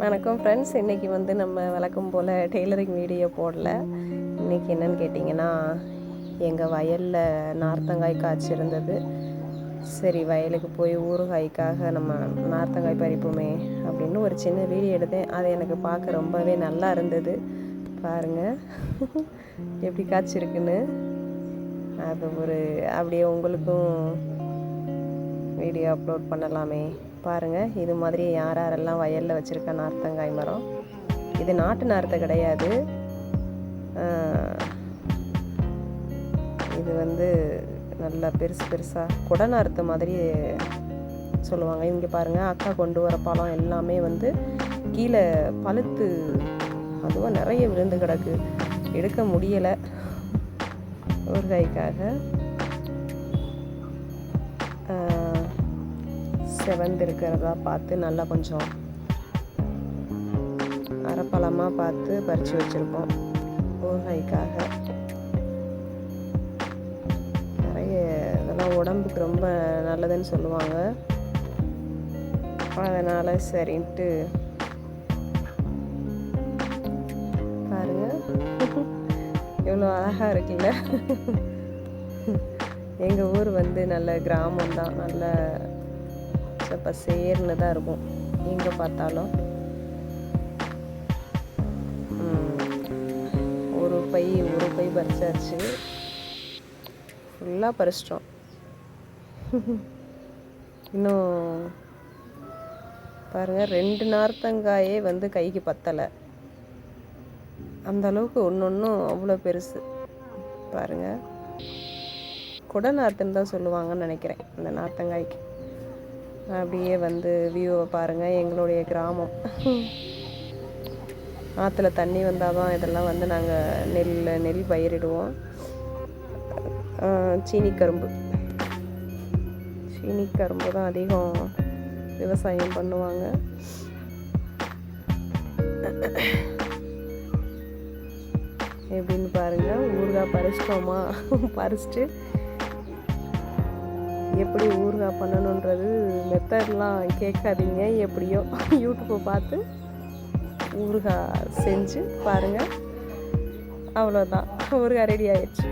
வணக்கம் ஃப்ரெண்ட்ஸ் இன்றைக்கி வந்து நம்ம வழக்கம் போல் டெய்லரிங் வீடியோ போடல. இன்றைக்கி என்னென்னு கேட்டிங்கன்னா எங்கள் வயலில் நார்த்தங்காய் காய்ச்சிருந்தது சரி வயலுக்கு போய் ஊறுகாய்க்காக நம்ம நார்த்தங்காய் பறிப்போமே அப்படின்னு ஒரு சின்ன வீடியோ எடுத்தேன். அது எனக்கு பார்க்க ரொம்பவே நல்லா இருந்தது. பாருங்கள் எப்படி காய்ச்சிருக்குன்னு. அது ஒரு அப்படியே உங்களுக்கும் வீடியோ அப்லோட் பண்ணலாமே. பாருங்கள் இது மாதிரி யார் யாரெல்லாம் வயலில் வச்சுருக்க நார்த்தங்காய் மரம்? இது நாட்டு நார்த்தை கிடையாது. இது வந்து நல்லா பெருசு பெருசாக குட நார்த்து மாதிரி சொல்லுவாங்க. இங்கே பாருங்கள் அக்கா கொண்டு வர பழம் எல்லாமே வந்து கீழே பழுத்து அதுவும் நிறைய விழுந்து கிடக்கு. எடுக்க முடியலை. ஊறுகாய்க்காக. செவந்து இருக்கிறதா பார்த்து நல்லா கொஞ்சம் அரைப்பழமாக பார்த்து பறித்து வச்சுருப்போம் ஊறுகாய்க்காக. நிறைய இதெல்லாம் உடம்புக்கு ரொம்ப நல்லதுன்னு சொல்லுவாங்க. அதனால் சரின்ட்டு பாருங்க. எவ்வளோ அழகாக இருக்குல்ல? எங்கள் ஊர் வந்து நல்ல கிராமம் தான் நல்ல இப்போ சேர்னு தான் இருக்கும். எங்கே பார்த்தாலும். ஒரு பை ஒரு பை பறிச்சாச்சு. ஃபுல்லாக பறிச்சிட்டோம். இன்னும் பாருங்கள் ரெண்டு நார்த்தங்காயே வந்து கைக்கு பத்தலை. அந்த அளவுக்கு ஒன்று ஒன்றும் அவ்வளோ பெருசு. பாருங்கள் குடநார்த்துன்னு தான் சொல்லுவாங்கன்னு நினைக்கிறேன் அந்த நார்த்தங்காய்க்கு. அப்படியே வந்து வியூவை பாருங்கள் எங்களுடைய கிராமம். ஆற்றுல தண்ணி வந்தால் தான் இதெல்லாம் வந்து நாங்கள் நெல் நெல் பயிரிடுவோம். சீனி கரும்பு சீனி கரும்பு தான் அதிகம் விவசாயம் பண்ணுவாங்க. எப்படின்னு பாருங்கள் ஊறுகாய் பறிச்சிட்டோமா? பறிச்சிட்டு எப்படி ஊறுகாய் பண்ணணுன்றது மெத்தட்லாம் கேட்காதீங்க. எப்படியோ யூடியூப்பை பார்த்து ஊறுகாய் செஞ்சு பாருங்கள் அவ்வளோதான் ஊறுகாய் ரெடி ஆயிடுச்சு.